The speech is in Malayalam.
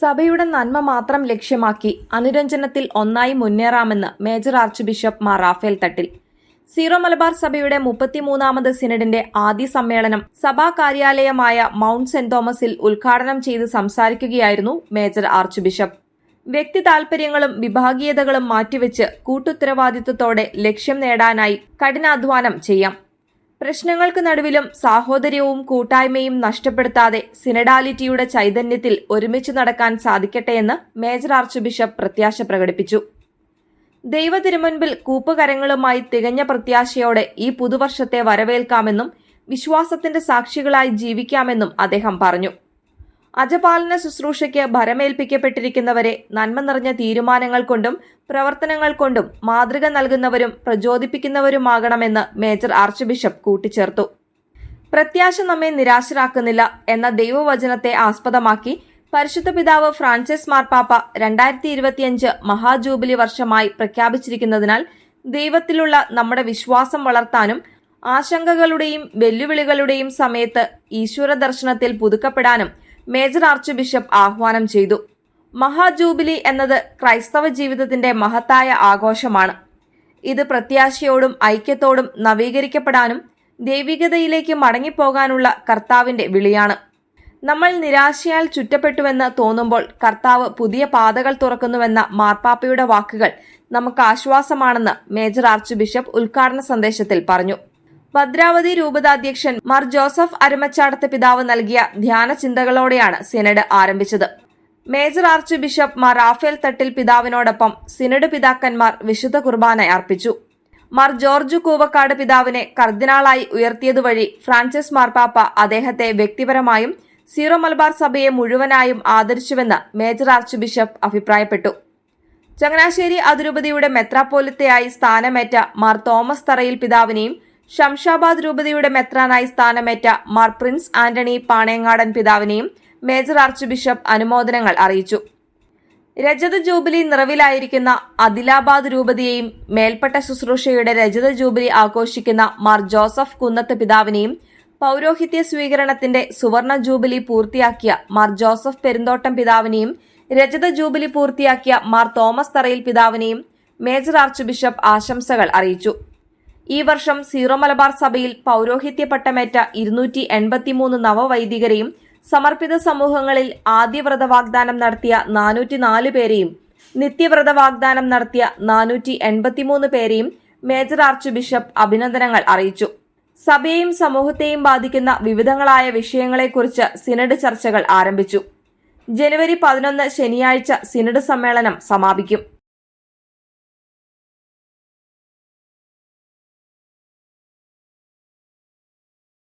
സഭയുടെ നന്മ മാത്രം ലക്ഷ്യമാക്കി അനുരഞ്ജനത്തിൽ ഒന്നായി മുന്നേറാമെന്ന് major archbishop Mar Raphael Thattil. Syro Malabar സഭയുടെ മുപ്പത്തിമൂന്നാമത് സിനഡിന്റെ ആദ്യ സമ്മേളനം സഭാ കാര്യാലയമായ മൗണ്ട് സെന്റ് തോമസിൽ ഉദ്ഘാടനം ചെയ്ത് സംസാരിക്കുകയായിരുന്നു മേജർ ആർച്ച് ബിഷപ്പ്. വ്യക്തി താൽപര്യങ്ങളും വിഭാഗീയതകളും മാറ്റിവെച്ച് കൂട്ടുത്തരവാദിത്വത്തോടെ ലക്ഷ്യം നേടാനായി കഠിനാധ്വാനം ചെയ്യാം. പ്രശ്നങ്ങൾക്ക് നടുവിലും സാഹോദര്യവും കൂട്ടായ്മയും നഷ്ടപ്പെടുത്താതെ സിനഡാലിറ്റിയുടെ ചൈതന്യത്തിൽ ഒരുമിച്ച് നടക്കാൻ സാധിക്കട്ടെയെന്ന് മേജർ ആർച്ച് ബിഷപ്പ് പ്രത്യാശ പ്രകടിപ്പിച്ചു. ദൈവതിരുമുൻപിൽ കൂപ്പുകരങ്ങളുമായി തികഞ്ഞ പ്രത്യാശയോടെ ഈ പുതുവർഷത്തെ വരവേൽക്കാമെന്നും വിശ്വാസത്തിന്റെ സാക്ഷികളായി ജീവിക്കാമെന്നും അദ്ദേഹം പറഞ്ഞു. അജപാലന ശുശ്രൂഷയ്ക്ക് ഭരമേൽപ്പിക്കപ്പെട്ടിരിക്കുന്നവരെ നന്മ നിറഞ്ഞ തീരുമാനങ്ങൾ കൊണ്ടും പ്രവർത്തനങ്ങൾ കൊണ്ടും മാതൃക നൽകുന്നവരും പ്രചോദിപ്പിക്കുന്നവരുമാകണമെന്ന് മേജർ ആർച്ച് ബിഷപ്പ് കൂട്ടിച്ചേർത്തു. പ്രത്യാശ നമ്മെ നിരാശരാക്കുന്നില്ല എന്ന ദൈവവചനത്തെ ആസ്പദമാക്കി പരിശുദ്ധ പിതാവ് ഫ്രാൻസിസ് മാർപ്പാപ്പ രണ്ടായിരത്തി ഇരുപത്തിയഞ്ച് മഹാജൂബിലി വർഷമായി പ്രഖ്യാപിച്ചിരിക്കുന്നതിനാൽ ദൈവത്തിലുള്ള നമ്മുടെ വിശ്വാസം വളർത്താനും ആശങ്കകളുടെയും വെല്ലുവിളികളുടെയും സമയത്ത് ഈശ്വര ദർശനത്തിൽ പുതുക്കപ്പെടാനും മേജർ ആർച്ച് ബിഷപ്പ് ആഹ്വാനം ചെയ്തു. മഹാജൂബിലി എന്നത് ക്രൈസ്തവ ജീവിതത്തിന്റെ മഹത്തായ ആഘോഷമാണ്. ഇത് പ്രത്യാശയോടും ഐക്യത്തോടും നവീകരിക്കപ്പെടാനും ദൈവികതയിലേക്ക് മടങ്ങിപ്പോകാനുള്ള കർത്താവിന്റെ വിളിയാണ്. നമ്മൾ നിരാശയാൽ ചുറ്റപ്പെട്ടുവെന്ന് തോന്നുമ്പോൾ കർത്താവ് പുതിയ പാതകൾ തുറക്കുന്നുവെന്ന മാർപ്പാപ്പയുടെ വാക്കുകൾ നമുക്ക് ആശ്വാസമാണെന്ന് മേജർ ആർച്ച് ബിഷപ്പ് ഉദ്ഘാടന സന്ദേശത്തിൽ പറഞ്ഞു. ഭദ്രാവതി രൂപതാധ്യക്ഷൻ മാർ ജോസഫ് അരമച്ചാടത്ത് പിതാവ് നൽകിയ ധ്യാന ചിന്തകളോടെയാണ് സിനഡ് ആരംഭിച്ചത്. Major archbishop Mar Rafale Thattil പിതാവിനോടൊപ്പം സിനഡ് പിതാക്കന്മാർ വിശുദ്ധ കുർബാന അർപ്പിച്ചു. മാർ ജോർജ് കൂവക്കാട് പിതാവിനെ കർദിനാളായി ഉയർത്തിയതുവഴി ഫ്രാൻസിസ് മാർപ്പാപ്പ അദ്ദേഹത്തെ വ്യക്തിപരമായും സീറോ മലബാർ സഭയെ മുഴുവനായും ആദരിച്ചുവെന്ന് മേജർ ആർച്ച് ബിഷപ്പ് അഭിപ്രായപ്പെട്ടു. ചങ്ങനാശ്ശേരി അതിരൂപതയുടെ മെത്രാപ്പോലിത്തയായി സ്ഥാനമേറ്റ മാർ തോമസ് തറയിൽ പിതാവിനെയും ഷംഷാബാദ് രൂപതയുടെ മെത്രാനായി സ്ഥാനമേറ്റ മാർ പ്രിൻസ് ആന്റണി പാണയങ്ങാടൻ പിതാവിനെയും മേജർ ആർച്ച് ബിഷപ്പ് അനുമോദനങ്ങൾ അറിയിച്ചു. രജത ജൂബിലി നിറവിലായിരിക്കുന്ന അദിലാബാദ് രൂപതയെയും മേൽപ്പെട്ട ശുശ്രൂഷയുടെ രജത ജൂബിലി ആഘോഷിക്കുന്ന മാർ ജോസഫ് കുന്നത്ത് പിതാവിനെയും പൗരോഹിത്യ സ്വീകരണത്തിന്റെ സുവർണ ജൂബിലി പൂർത്തിയാക്കിയ മാർ ജോസഫ് പെരുന്തോട്ടം പിതാവിനെയും രജത ജൂബിലി പൂർത്തിയാക്കിയ മാർ തോമസ് തറയിൽ പിതാവിനെയും മേജർ ആർച്ച് ബിഷപ്പ് ആശംസകൾ അറിയിച്ചു. ഈ വർഷം സീറോ മലബാർ സഭയിൽ പൗരോഹിത്യ പട്ടമേറ്റ ഇരുന്നൂറ്റി എൺപത്തിമൂന്ന് നവവൈദികരെയും സമർപ്പിത സമൂഹങ്ങളിൽ ആദ്യവ്രത വാഗ്ദാനം നടത്തിയ നാനൂറ്റി നാല് പേരെയും നിത്യവ്രത വാഗ്ദാനം നടത്തിയ നാനൂറ്റി എൺപത്തിമൂന്ന് പേരെയും മേജർ ആർച്ച് ബിഷപ്പ് അഭിനന്ദനങ്ങൾ അറിയിച്ചു. സഭയെയും സമൂഹത്തെയും ബാധിക്കുന്ന വിവിധങ്ങളായ വിഷയങ്ങളെക്കുറിച്ച് സിനഡ് ചർച്ചകൾ ആരംഭിച്ചു. ജനുവരി പതിനൊന്ന് ശനിയാഴ്ച സിനഡ് സമ്മേളനം സമാപിക്കും.